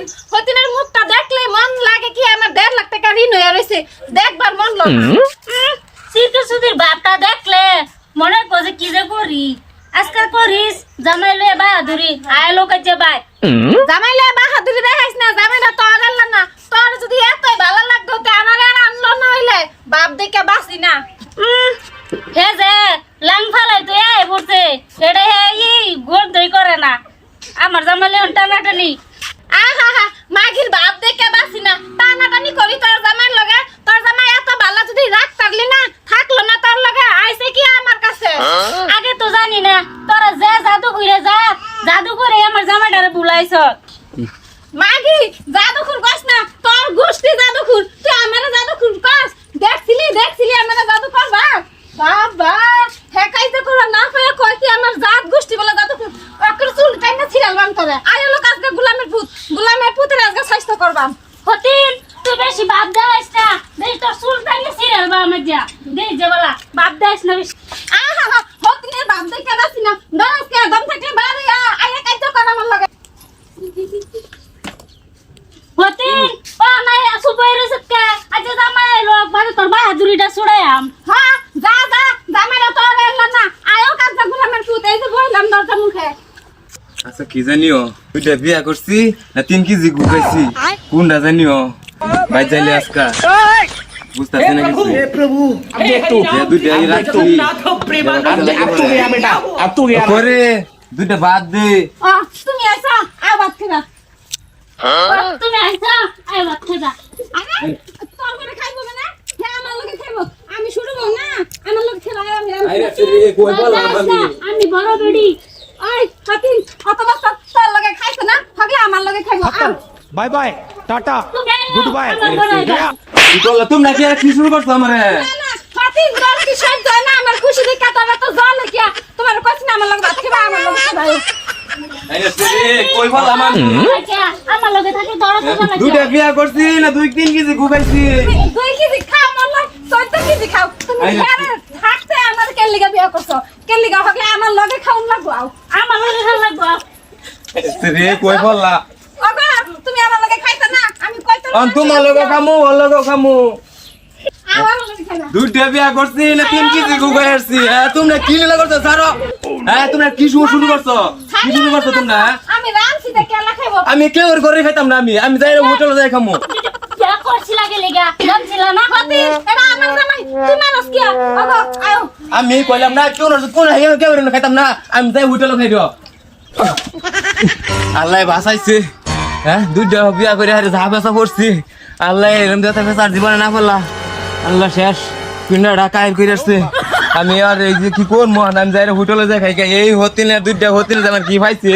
হতিন হতিনের মুখটা দেখলে মন লাগে কি আমার দেড় লাখ টাকা ঋণ হয়ে রয়েছে দেখবার মন লাগে শীতের সুদির বাপটা দেখলে মনে করছে কি যে করি। আজকাল করিস জামাইলে বাহাদুরি আয় লোকের যে বাই জামাইলে বাহাদুরি দেখাইস না জামাইটা আহা মাগির বাপ দেখে বাসি না। টানাটানি করি তোর জামাইর লগে। তোর জামাই এত ভালো যদি রাখ পারলি না থাকল না তোর লগে আইছে কি আমার কাছে? আগে তো জানি না তোরা যে জাদু করে যা জাদু করে আমার জামাইটারে বুলাইছ। মাগি জাদুখুর কস না তোর গোষ্ঠী জাদুখুর তুই আমার জাদুখুর কস। দেখছিলি দেখছিলি আমার জাদু করবা? বাবা হে কাইতে করো না পেয়ে কয় কি আমার জাত গোষ্ঠী বলে জাদুখুর? অকর চুল কাইনা ছিড়াল বান করে আয় লোক আজকে গোলামের ভূত গোলামের ভূতের আজকে স্বাস্থ্য করবাম হতিন তুই বেশি বাপ দাইস না বেশি তোর সুলতানি সিরিয়াল বা আমার যা দেই যে বলা। বাপ দাইস না বেশি। আহা হা বাপ বাসি না। দরস কে দম থাকলে বারে আয় কাইতে কর আমার লগে। হতিন ও নাই সুপাই রসকে আজ জামাই লোক মানে তোর বাহাদুরিটা ছুড়াইয়াম হ্যাঁ যা যা জামাইরা তো এলো না। আয়ো কাজটা গোলামের ভূত এই যে বললাম দরজা মুখে। আচ্ছা কি জানিও? দুইটা বিয়া করছি না তিন কেজি গুকাইছি কোনটা জানিও? ভাই যাইলে আজকা। বুঝতেছেন নাকি? হে প্রভু! আমি একটু যে দুইটা এই না তো প্রেমানন্দ একটু গিয়া বেটা একটু গিয়া করে দুইটা বাদ দে। তুমি তুমি আসা আই বাদ খেলা না? হ্যাঁ বড় বেড়ি। আই খাতিন অথবা না? আমার খাইবো। Bye bye tata good bye. তোমরা কি আর কি শুরু করছ আমারে? আমার খুশি দেখে তবে তো জল কিয়া তোমার কষ্ট না আমার লগে ভাত খেবা আমার লগে ভাই আচ্ছা, আচ্ছা, দুইটা বিয়া করছি না দুই তিন কেজি ঘুমাইছি। দুই কেজি খাও আমার চোদ্দ কেজি খাও। তুমি থাকতে আমার কেলিগা বিয়া করছ? কেলিগা হলে আমার লগে খাওন লাগবো আমার লগে খাওন লাগবো রে কই বললা? তোমার লগে খামু, ওর খামু। বিয়া করছি, না তিন কেজি হ্যাঁ হ্যাঁ করছ? কি করছ হ্যাঁ? আমি আমি কেউ করে খাইতাম না আমি আমি যাই হোটেলে যাই খামু। আমি কইলাম না কোন করে খাইতাম না, আমি যাই হোটেলে খাই দিও আল্লাহ বাসাইছে হ্যাঁ দুইটা বিয়া করে আরে যা বেসা করছি আল্লাহ এরম দেতা ফেসার জীবনে না করলা। আল্লাহ শেষ, পিন্ডা ঢাকা করে আসছে। আমি আর এই যে কি করব, আমি যাই হোটেলে যাই, খাই এই হতিলে দুইটা হতিলে আমার কি পাইছে